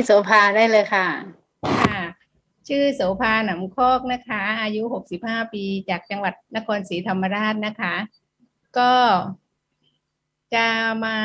พี่โสภาได้เลยค่ะ ค่ะ ชื่อโสภาหนำโคกนะคะ อายุ 65 ปีจากจังหวัดนครศรีธรรมราชนะคะ ก็จะมา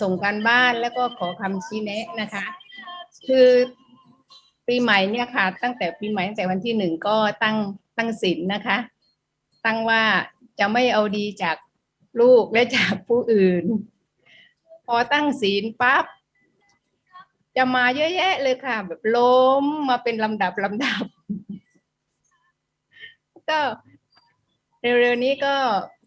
ส่งการบ้านแล้วก็ขอคำชี้แนะนะคะ คือปีใหม่เนี่ยค่ะ ตั้งแต่ปีใหม่ตั้งแต่วันที่หนึ่งก็ตั้งตั้งศีลนะคะ ตั้งว่าจะไม่เอาดีจากลูกและจากผู้อื่น พอตั้งศีลปั๊บ จะมาเยอะแยะเลยค่ะ แบบล้มมาเป็นลำดับลำดับ ก็เร็วๆนี้ก็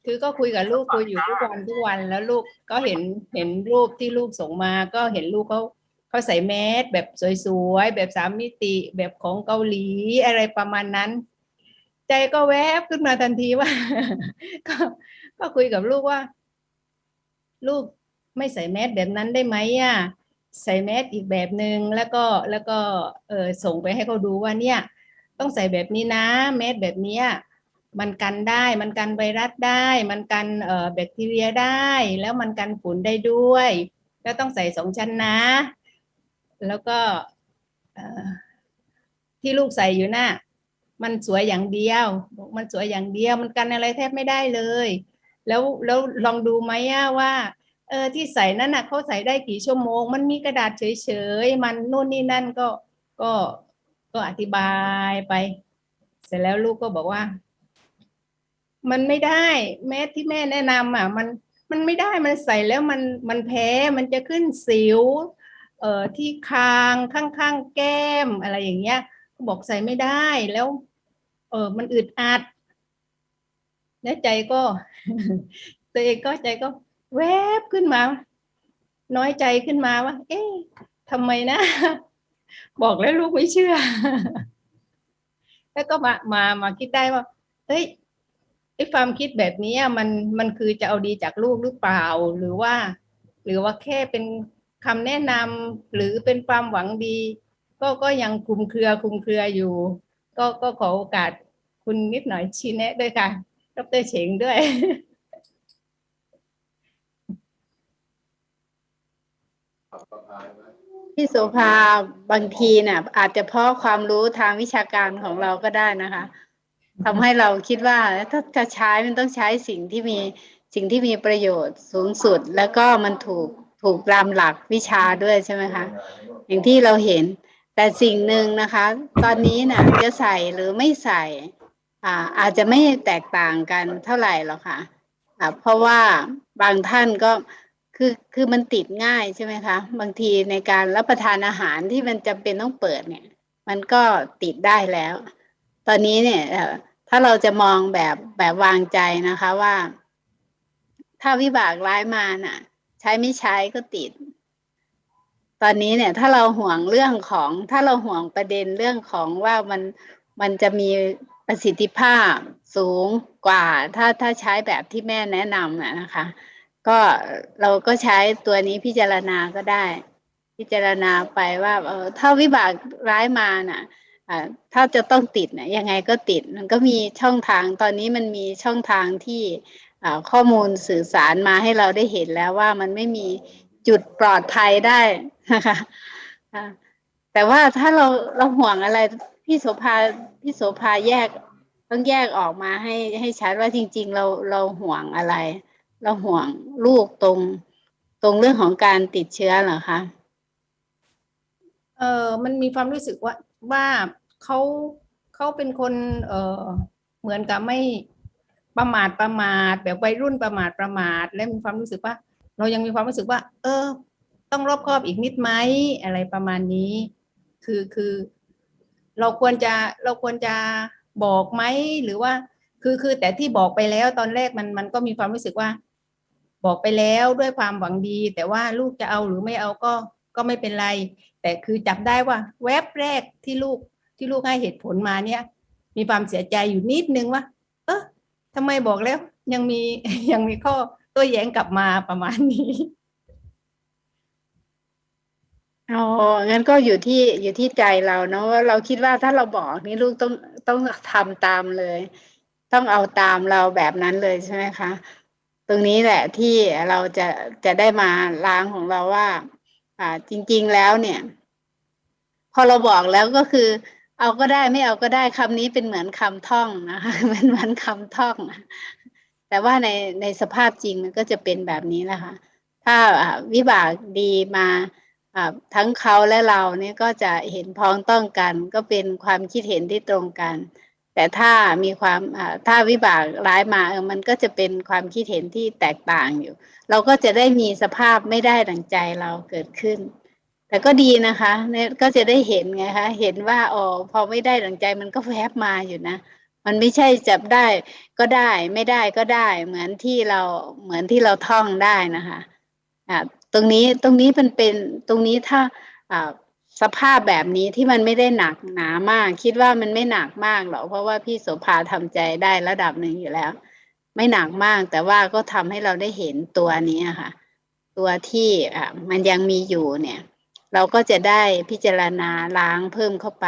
คือก็คุยกับลูกคุยอยู่ทุกวันทุกวันแล้วลูกก็เห็นเห็นรูปที่ลูกส่งมา ก็เห็นลูกเขาเขาใส่แมสแบบสวยๆแบบสามมิติแบบของเกาหลีอะไรประมาณนั้น ใจก็แวบขึ้นมาทันทีว่า ก็ก็คุยกับลูกว่า ลูกไม่ใส่แมสแบบนั้นได้ไหมอะ ใส่แมสอีกแบบหนึ่งแล้วก็แล้วก็เออส่งไปให้เขาดูว่าเนี่ยต้องใส่แบบนี้นะแมสแบบเนี้ยมันกันได้มันกันไวรัสได้ มันกันเอ่อแบคทีเรียได้ แล้วมันกันฝุ่นได้ด้วย แล้วต้องใส่สองชั้นนะ แล้วก็ที่ลูกใส่อยู่น่ะมันสวยอย่างเดียว มันสวยอย่างเดียว มันกันอะไรแทบไม่ได้เลย แล้วแล้วลองดูไหมว่า เออที่ใส่นั่นน่ะเขาใส่ได้กี่ชั่วโมง มันมีกระดาษเฉยๆมันนู่นนี่นั่นก็ก็ก็อธิบายไป เสร็จแล้วลูกก็บอกว่า มันไม่ได้แม้ที่แม่แนะนำอะ มันมันไม่ได้มันใส่แล้วมันมันแพ้มันจะขึ้นสิว เอ่อที่คางข้างๆแก้มอะไรอย่างเงี้ยก็บอกใส่ไม่ได้แล้ว เออมันอึดอัดแล้วใจก็ ตัวเองก็ใจก็ แวบขึ้นมา น้อยใจขึ้นมาว่า เอ๊ะทำไมนะ บอกแล้วลูกไม่เชื่อ แล้วก็มามามาคิดได้ว่าเฮ้ยไอ้ความคิดแบบนี้อะมันมันคือจะเอาดีจากลูกหรือเปล่า หรือว่า หรือว่าแค่เป็นคำแนะนำหรือเป็นความหวังดี ก็ก็ยังคลุมเครือคลุมเครืออยู่ ก็ก็ขอโอกาสคุณนิดหน่อยชี้แนะด้วยค่ะดรเฉงด้วย พี่โสภาบางทีเนี่ยอาจจะเพราะความรู้ทางวิชาการของเราก็ได้นะคะทำให้เราคิดว่าถ้าจะใช้มันต้องใช้สิ่งที่มีสิ่งที่มีประโยชน์สูงสุด แล้วก็มันถูกถูกตามหลักวิชาด้วยใช่ไหมคะอย่างที่เราเห็น แต่สิ่งหนึ่งนะคะ ตอนนี้น่ะจะใส่หรือไม่ใส่อ่าอาจจะไม่แตกต่างกันเท่าไหร่หรอกค่ะอ่าเพราะว่าบางท่านก็ คือคือมันติดง่ายใช่ไหมคะ บางทีในการรับประทานอาหารที่มันจำเป็นต้องเปิดเนี่ย มันก็ติดได้แล้ว ตอนนี้เนี่ยถ้าเราจะมองแบบแบบวางใจนะคะว่า ถ้าวิบากร้ายมาน่ะ ใช้ไม่ใช้ก็ติด ตอนนี้เนี่ย ถ้าเราห่วงเรื่องของถ้าเราห่วงประเด็นเรื่องของว่ามันมันจะมีประสิทธิภาพสูงกว่า ถ้าถ้าใช้แบบที่แม่แนะนำน่ะนะคะ ก็เราก็ใช้ตัวนี้พิจารณาก็ได้ พิจารณาไปว่าเออถ้าวิบากร้ายมาน่ะอ่าถ้าจะต้องติดนะยังไงก็ติด มันก็มีช่องทางตอนนี้มันมีช่องทางที่ข้อมูลสื่อสารมาให้เราได้เห็นแล้วว่ามันไม่มีจุดปลอดภัยได้นะคะอ่าแต่ว่าถ้าเราเราห่วงอะไรพี่โสภาพี่โสภาแยกต้องแยกออกมาให้ให้ชัดว่าจริง ๆ เราเราห่วงอะไร เราห่วงลูกตรง ตรงเรื่องของการติดเชื้อเหรอคะ เออมันมีความรู้สึกว่าว่าเขาเขาเป็นคน เออเหมือนกับไม่ประมาทประมาท แบบวัยรุ่นประมาทประมาท และมีความรู้สึกว่า เรายังมีความรู้สึกว่า เออ ต้องรอบคอบอีกนิดไหมอะไรประมาณนี้ คือคือ เราควรจะเราควรจะบอกไหมหรือว่า คือคือแต่ที่บอกไปแล้วตอนแรกมันมันก็มีความรู้สึกว่า บอกไปแล้วด้วยความหวังดี แต่ว่าลูกจะเอาหรือไม่เอาก็ก็ไม่เป็นไร แต่คือจับได้ว่า แวบแรกที่ลูกที่ลูกให้เหตุผลมาเนี่ย มีความเสียใจอยู่นิดนึงว่า เออทำไมบอกแล้ว ยังมียังมีข้อโตัวแย้งกลับมาประมาณนี้อ๋อ งั้นก็อยู่ที่อยู่ที่ใจเราเนาะว่าเราคิดว่าถ้าเราบอกนี่ลูกต้องต้องทำตามเลย ต้องเอาตามเราแบบนั้นเลยใช่ไหมคะ ตรงนี้แหละที่เราจะจะได้มาล้างของเราว่า อ่า จริง ๆแล้วเนี่ย พอเราบอกแล้วก็คือ เอาก็ได้ไม่เอาก็ได้คำนี้เป็นเหมือนคำท่องนะคะเป็นเหมือนคำท่องแต่ว่าในในสภาพจริงมันก็จะเป็นแบบนี้แหละค่ะถ้าวิบากดีมาทั้งเขาและเราเนี่ยก็จะเห็นพ้องต้องกัน ก็เป็นความคิดเห็นที่ตรงกัน แต่ถ้ามีความถ้าวิบากร้ายมาเออมันก็จะเป็นความคิดเห็นที่แตกต่างอยู่ เราก็จะได้มีสภาพไม่ได้ดังใจเราเกิดขึ้น แต่ก็ดีนะคะเนี่ยก็จะได้เห็นไงคะเห็นว่าอ๋อพอไม่ได้ดังใจมันก็แวบมาอยู่นะ มันไม่ใช่จับได้ก็ได้ไม่ได้ก็ได้เหมือนที่เราเหมือนที่เราท่องได้นะคะอ่าตรงนี้ตรงนี้มันเป็นตรงนี้ถ้าอ่า สภาพแบบนี้ที่มันไม่ได้หนักหนามาก คิดว่ามันไม่หนักมากหรอกเพราะว่าพี่โสภาทำใจได้ระดับหนึ่งอยู่แล้ว ไม่หนักมาก แต่ว่าก็ทำให้เราได้เห็นตัวนี้ค่ะ ตัวที่อ่ามันยังมีอยู่เนี่ย เราก็จะได้พิจารณาล้างเพิ่มเข้าไป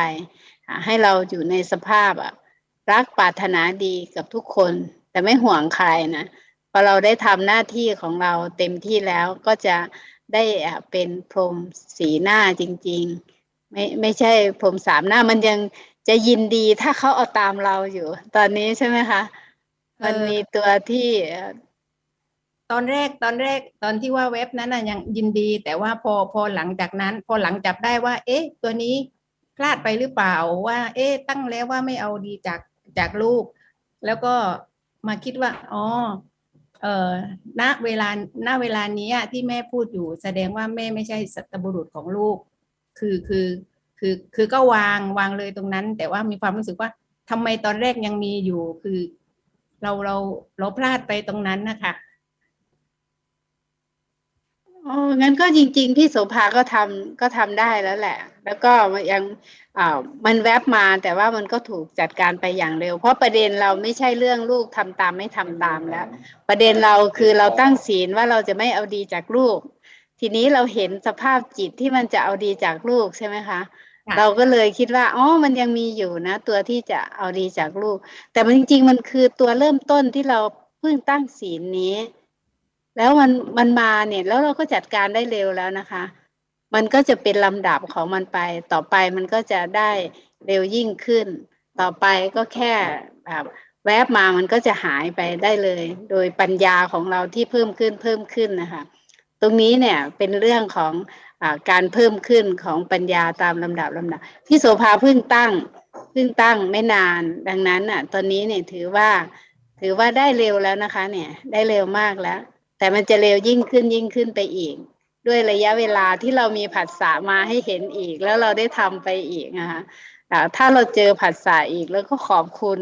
ให้เราอยู่ในสภาพอะรักปรารถนาดีกับทุกคน แต่ไม่ห่วงใครนะพอเราได้ทำหน้าที่ของเราเต็มที่แล้วก็จะ ได้อะเป็นพรหมสีหน้าจริง ๆ ไม่ไม่ใช่พรหมสามหน้ามันยังจะยินดีถ้าเขาเอาตามเราอยู่ ตอนนี้ใช่ไหมคะ มันมีตัวที่เอ่อตอนแรกตอนแรกตอนที่ว่าเว็บนั้นน่ะยังยินดี แต่ว่าพอพอหลังจากนั้น พอหลังจับได้ว่า เอ๊ะ ตัวนี้พลาดไปหรือเปล่าว่า เอ๊ะ ตั้งแล้วว่าไม่เอาดีจากจากลูก แล้วก็มาคิดว่าอ๋อ เอ่อณเวลาณเวลานี้ที่แม่พูดอยู่แสดงว่าแม่ไม่ใช่สัตบุรุษของลูก คือคือคือคือก็วางวางเลยตรงนั้น แต่ว่ามีความรู้สึกว่าทำไมตอนแรกยังมีอยู่คือ เราเราเราพลาดไปตรงนั้นนะคะ อ๋อ งั้นก็จริง ๆ พี่โสภาก็ทำก็ทำได้แล้วแหละ แล้วก็ยังอ่ามันแวบมาแต่ว่ามันก็ถูกจัดการไปอย่างเร็ว เพราะประเด็นเราไม่ใช่เรื่องลูกทำตามไม่ทำตามแล้ว ประเด็นเราคือเราตั้งศีลว่าเราจะไม่เอาดีจากลูก ทีนี้เราเห็นสภาพจิตที่มันจะเอาดีจากลูกใช่ไหมคะ ค่ะ เราก็เลยคิดว่า อ๋อ มันยังมีอยู่นะ ตัวที่จะเอาดีจากลูก แต่มันจริง ๆ มันคือตัวเริ่มต้นที่เราเพิ่งตั้งศีลนี้ แล้วมันมันมาเนี่ยแล้วเราก็จัดการได้เร็วแล้วนะคะ มันก็จะเป็นลำดับของมันไป ต่อไปมันก็จะได้เร็วยิ่งขึ้น ต่อไปก็แค่แบบแวบมามันก็จะหายไปได้เลย โดยปัญญาของเราที่เพิ่มขึ้นเพิ่มขึ้นนะคะ ตรงนี้เนี่ยเป็นเรื่องของอาการเพิ่มขึ้นของปัญญาตามลำดับลำดับพี่โสภาเพิ่งตั้งเพิ่งตั้งไม่นานดังนั้นอะ ตอนนี้เนี่ยถือว่าถือว่าได้เร็วแล้วนะคะ เนี่ย ได้เร็วมากแล้ว แต่มันจะเร็วยิ่งขึ้นยิ่งขึ้นไปอีก ด้วยระยะเวลาที่เรามีผัสสะมาให้เห็นอีก แล้วเราได้ทำไปอีกนะคะอ่าถ้าเราเจอผัสสะอีกแล้วก็ขอบคุณ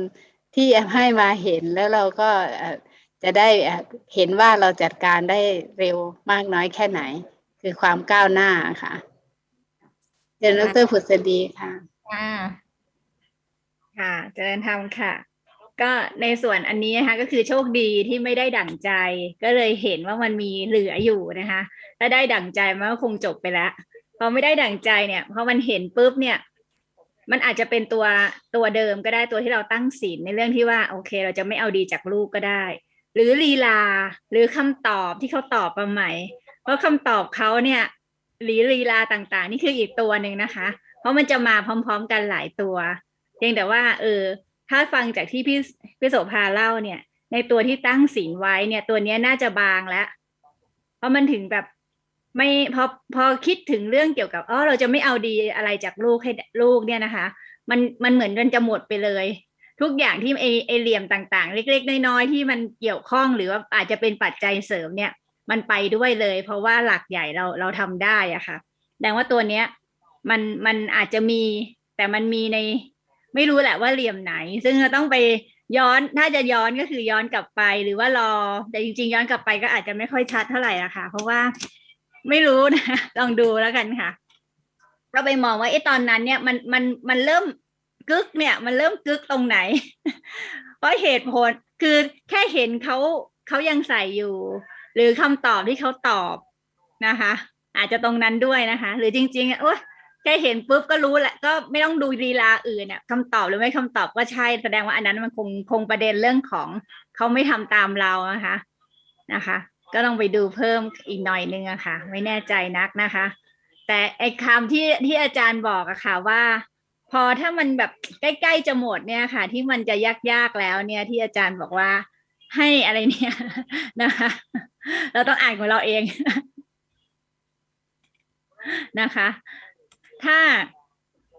ที่ให้มาเห็นแล้วเราก็เอ่อจะได้เอ่อเห็นว่าเราจัดการได้เร็วมากน้อยแค่ไหน คือความก้าวหน้าค่ะเจนดรผุษดีค่ะค่ะ ค่ะ เจริญธรรมค่ะ ก็ในส่วนอันนี้นะคะก็คือโชคดีที่ไม่ได้ดั่งใจ ก็เลยเห็นว่ามันมีเหลืออยู่นะคะถ้าได้ดั่งใจมันก็คงจบไปแล้วพอไม่ได้ดั่งใจเนี่ยพอมันเห็นปุ๊บเนี่ยมันอาจจะเป็นตัวตัวเดิมก็ได้ตัวที่เราตั้งศีลในเรื่องที่ว่าโอเค เราจะไม่เอาดีจากลูกก็ได้ หรือลีลาหรือคำตอบที่เขาตอบมาใหม่ เพราะคำตอบเขาเนี่ยหรือลีลาต่างๆ นี่คืออีกตัวหนึ่งนะคะ เพราะมันจะมาพร้อม ๆ กันหลายตัวเพียงแต่ว่าเออ ถ้าฟังจากที่พี่พี่โสภาเล่าเนี่ย ในตัวที่ตั้งศีลไว้เนี่ย ตัวนี้น่าจะบางแล้ว เพราะมันถึงแบบไม่พอพอคิดถึงเรื่องเกี่ยวกับอ๋อเราจะไม่เอาดีอะไรจากลูกให้ลูกเนี่ยนะคะ มันมันเหมือนมันจะหมดไปเลย ทุกอย่างที่ไอไอเหลี่ยมต่างๆ เล็กๆ น้อยๆที่มันเกี่ยวข้องหรือว่าอาจจะเป็นปัจจัยเสริมเนี่ย มันไปด้วยเลย เพราะว่าหลักใหญ่เราเราทำได้อะค่ะแสดงว่าตัวเนี้ยมันมันอาจจะมีแต่มันมีใน ไม่รู้แหละว่าเหลี่ยมไหน ซึ่งเราต้องไปย้อนถ้าจะย้อนก็คือย้อนกลับไปหรือว่ารอ แต่จริง ๆ ย้อนกลับไปก็อาจจะไม่ค่อยชัดเท่าไหร่อะค่ะ เพราะว่าไม่รู้นะ ลองดูแล้วกันค่ะ เราไปมองว่าไอ้ตอนนั้นเนี่ยมันมันมันเริ่มกึกเนี่ย มันเริ่มกึกตรงไหน เพราะเหตุผลคือแค่เห็นเขาเขายังใส่อยู่ หรือคำตอบที่เขาตอบนะคะ อาจจะตรงนั้นด้วยนะคะ หรือจริงๆอะโอ๊ย แค่เห็นปุ๊บก็รู้แหละก็ไม่ต้องดูลีลาอื่นอะคำตอบหรือไม่คำตอบก็ใช่แสดงว่าอันนั้นมันคงคงประเด็นเรื่องของเขาไม่ทำตามเรานะคะนะคะ ก็ต้องไปดูเพิ่มอีกหน่อยนึงอะค่ะ ไม่แน่ใจนักนะคะ แต่ไอ้คำที่ที่อาจารย์บอกอะค่ะว่า พอถ้ามันแบบใกล้ๆจะหมดเนี่ยค่ะ ที่มันจะยากๆแล้วเนี่ยที่อาจารย์บอกว่าให้อะไรเนี่ยนะคะ เราต้องอ่านของเราเองนะคะ ถ้า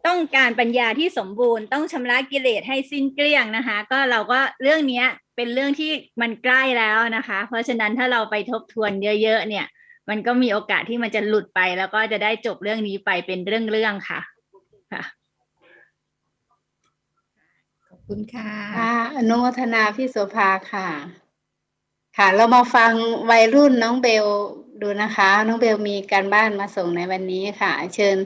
ต้องการปัญญาที่สมบูรณ์ต้องชำระกิเลสให้สิ้นเกลี้ยงนะคะ ก็เราก็เรื่องเนี้ยเป็นเรื่องที่มันใกล้แล้วนะคะ เพราะฉะนั้นถ้าเราไปทบทวนเยอะๆเนี่ย มันก็มีโอกาสที่มันจะหลุดไป แล้วก็จะได้จบเรื่องนี้ไปเป็นเรื่องๆค่ะค่ะขอบคุณค่ะค่ะอนุโมทนาพี่โสภาค่ะ ค่ะ เรามาฟังวัยรุ่นน้องเบลดูนะคะ น้องเบลมีการบ้านมาส่งในวันนี้ค่ะ เชิญ